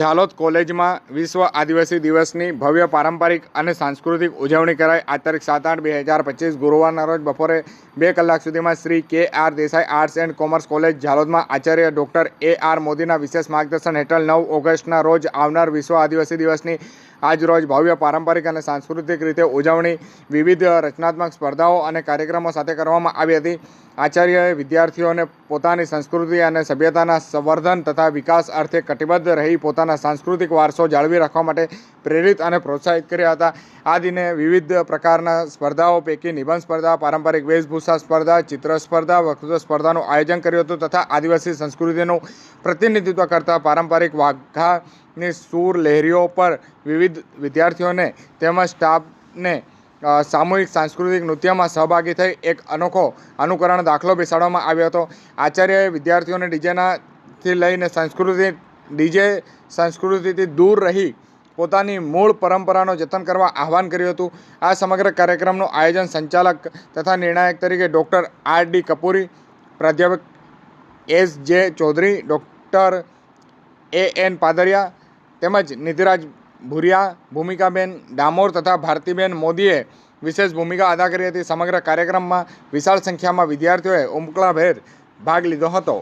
ઝાલોદ કોલેજમાં વિશ્વ આદિવાસી દિવસની ભવ્ય પારંપરિક અને સાંસ્કૃતિક ઉજવણી કરાઈ. આ તારીખ સાત આઠ બે હજાર પચીસ ગુરુવારના રોજ બપોરે બે કલાક સુધીમાં Shri K R Desai arts and commerce college ઝાલોદમાં આચાર્ય ડૉક્ટર એ આર મોદીના વિશેષ માર્ગદર્શન હેઠળ નવ ઓગસ્ટના રોજ આવનાર વિશ્વ આદિવાસી દિવસની આજ રોજ ભવ્ય પારંપરિક અને સાંસ્કૃતિક રીતે ઉજવણી, વિવિધ રચનાત્મક સ્પર્ધાઓ અને કાર્યક્રમો સાથે કરવામાં આવી હતી. આચાર્યએ વિદ્યાર્થીઓને પોતાની સંસ્કૃતિ અને સભ્યતાના સંવર્ધન તથા વિકાસ અર્થે કટિબદ્ધ રહી પોતાના સાંસ્કૃતિક વારસો જાળવી રાખવા માટે પ્રેરિત અને પ્રોત્સાહિત કર્યા હતા. આ દિને વિવિધ પ્રકારના સ્પર્ધાઓ પૈકી નિબંધ સ્પર્ધા, પારંપરિક વેશભૂષા સ્પર્ધા, ચિત્ર સ્પર્ધા, વક્તૃત્વ સ્પર્ધાનું આયોજન કર્યું હતું તથા આદિવાસી સંસ્કૃતિનું પ્રતિનિધિત્વ કરતા પારંપરિક વાઘાની સૂર લહેરીઓ પર વિવિધ વિદ્યાર્થીઓને તેમજ સ્ટાફને સામૂહિક સાંસ્કૃતિક નૃત્યમાં સહભાગી થઈ એક અનોખો અનુકરણ દાખલો બેસાડવામાં આવ્યો હતો. આચાર્યએ વિદ્યાર્થીઓને ડીજેનાથી લઈને સંસ્કૃતિ, ડીજે સંસ્કૃતિથી દૂર રહી પોતાની મૂળ પરંપરાનો જતન કરવા આહવાન કર્યું હતું. આ સમગ્ર કાર્યક્રમનું આયોજન સંચાલક તથા નિર્ણાયક તરીકે ડૉક્ટર આર ડી કપૂરી, પ્રાધ્યાપક S J Chaudhari, doctor A N Padariya તેમજ નિધિરાજ ભુરિયા, ભૂમિકાબેન ડામોર તથા ભારતીબેન મોદીએ વિશેષ ભૂમિકા અદા કરી હતી. સમગ્ર કાર્યક્રમમાં વિશાળ સંખ્યામાં વિદ્યાર્થીઓએ ઉમકલાભેર ભાગ લીધો હતો.